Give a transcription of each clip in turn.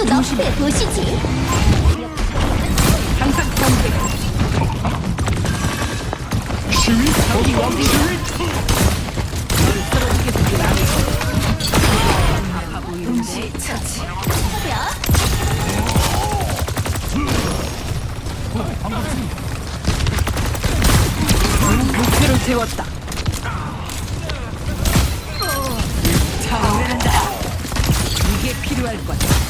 모두 너프에 보시지. 항상 경계. 시위. 처치. 목표를 세웠다. 이게 필요할 거야.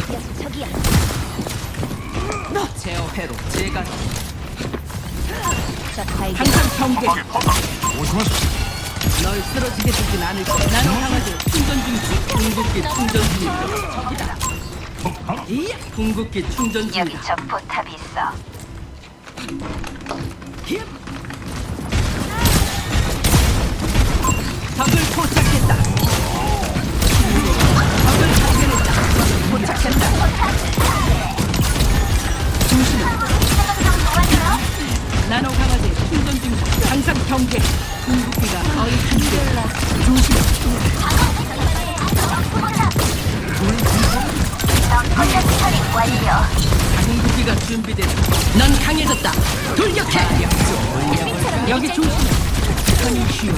저기야. 제어회로 제가 적 발견. 항상 경계. 거기 포탑. 조심하세요. 널 쓰러지게 두진 않을 거야. 나는 강아지 충전 중이다. 궁극기 충전 중이다. 적이다. 이 궁극기 충전 여기 중이다. 적 포탑이 있어. 힘. 경계. 궁극기가 거의 준비됐다. 조심해. 완료. 궁극기가 준비됐다. 넌 강해졌다. 돌격해. 여기 조심해. 편히 쉬어.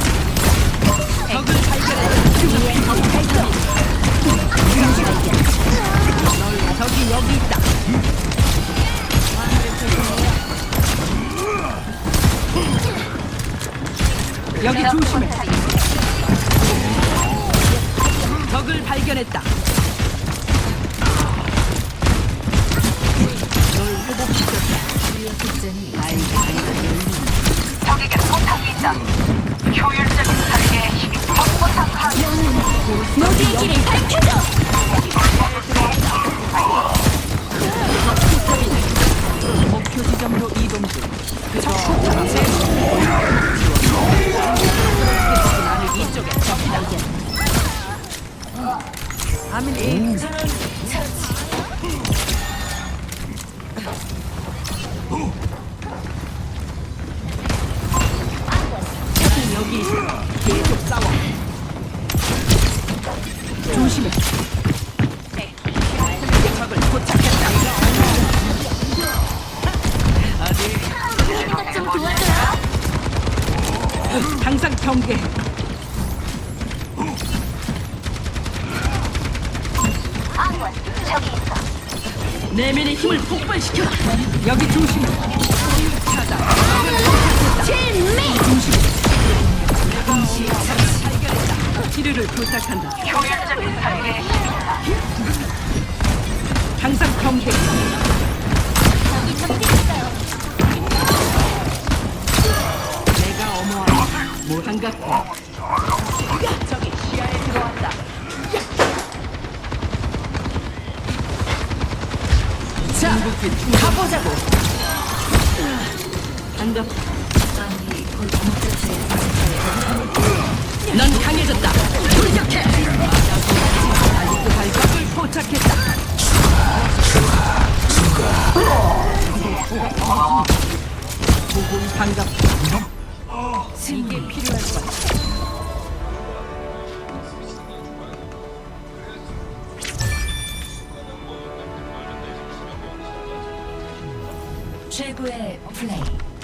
적을 발견했다. 널 적이 여기 있다. 여기 조심해. 적을 발견했다. 적에게 포탑이 있다. 효율적인 설계의 힘이 적 포탑 확인. 모두의 길을 밝혀줘. 내면의 힘을 폭발시켜라. 여기 조심해. 찾아. 진미. 동시에 발견했다. 치료를 부탁한다. 효율적인 힘이 항상 경계. 적이 정지했어요. 내가 어머하다. 뭘 한갑 가보자고. 한갑. 최고의 플레이.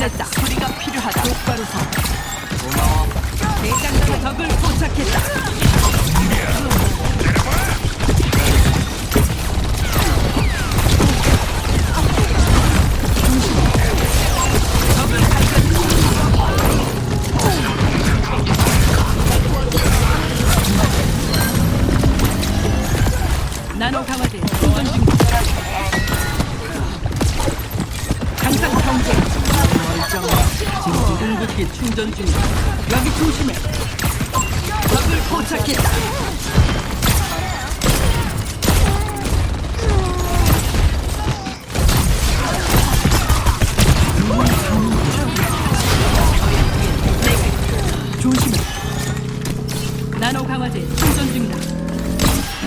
접근했다. 소리가 필요하다. 똑바로 서. 고마워. 내장으로 적을 포착했다. 충전 중이다. 여기 조심해. 적을 포착했다.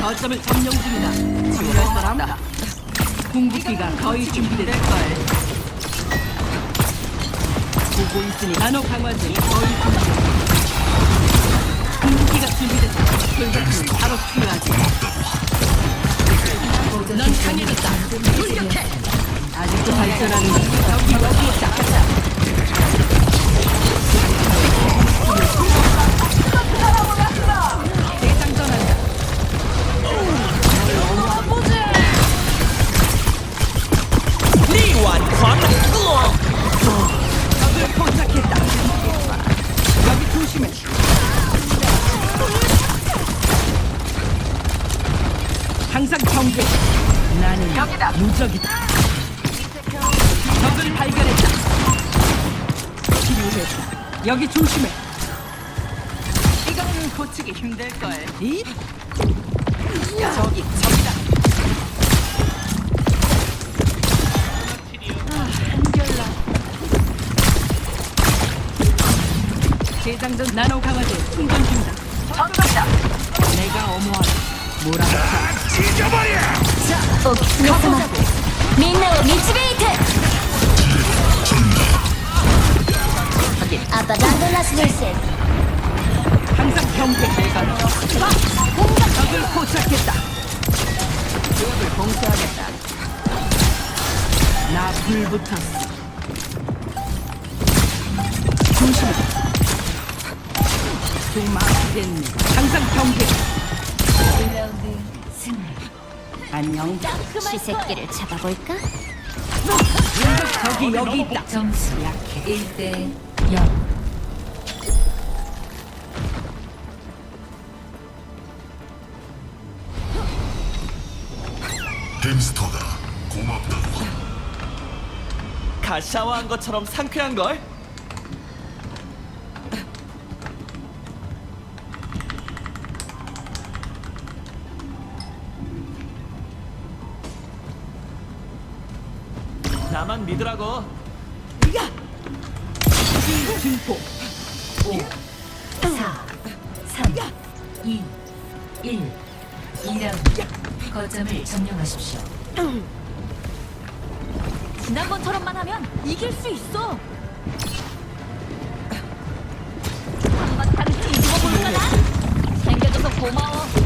거점을 점령 중이다. 지원할 사람? 궁극기가 거의 준비될 거야. 보고 있으니 나노 강화제 거의 항상 경계. 나는 여기다. 무적이다. 적을 발견했다. 치료했다. 여기 조심해. 이건 고치기 힘들 걸. 이? 저기 저기다. 재장전 나노 강화제 충전 중이다. 전방이다. 내가 어머하다. 뭐라고 하 お狐様みんなを導いてアバダンドラスです 항상 경계 내가 적을 포착했다. 지역을 봉쇄하겠다. 나 불붙었어. 조심해. 좀 아프겠네. 항상 경계. 안녕. 시새끼를 잡아볼까? 적이 여기 있다. 점수 약해 1대 0 햄스터다 고맙다 갓 샤워한 것처럼 상쾌한 걸? 나만 믿으라고. 증폭. 4 3 2 1 2라운드 거점을 점령하십시오 지난번처럼만 하면 이길 수 있어 한바탕 뒤집어 볼까 나? 챙겨줘서 고마워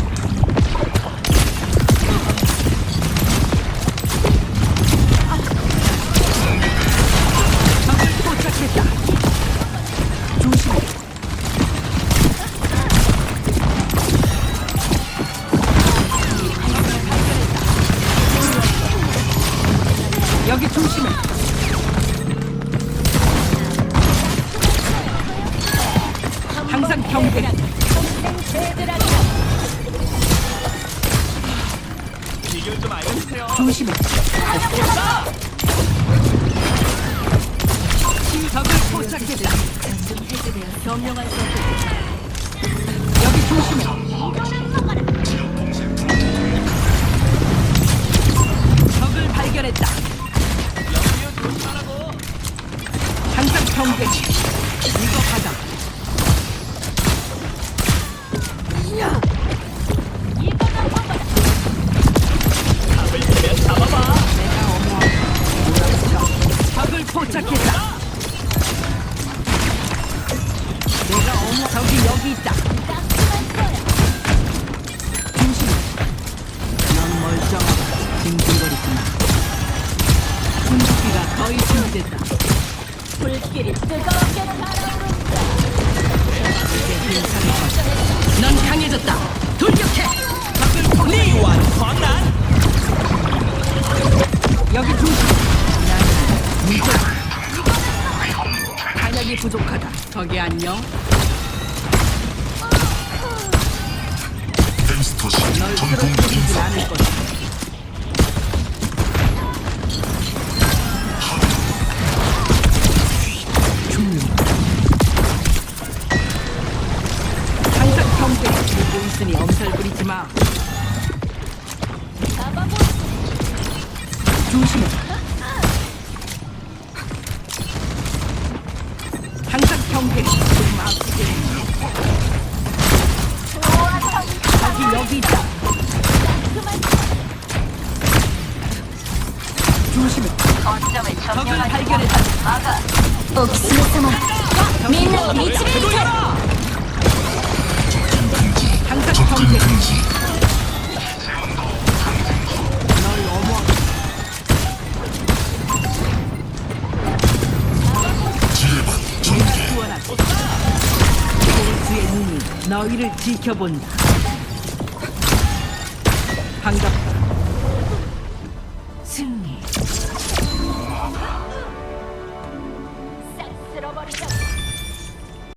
경계. 비결 좀 알려주세요. 조심해. 적을 포착했다. 점령할 수 없겠다. 여기 조심해. 적을 포착했다. 내가 어머 저기 여기 있다. 조심해. 넌 멀쩡하다. 징징거리구나. 궁극기가 거의 준비됐다. 불길이 거다. 넌 강해졌다. 부족하다. 거기 안녕. 햄스터 널 시즌 전동 쓰러뜨리지 팀 않을 거다. 적이 있다. 조심해. 적을 발견했다. 막아. 옥스의 사막. 민나 미치게 항상 경쟁. 너희를 지켜본다. 반갑다.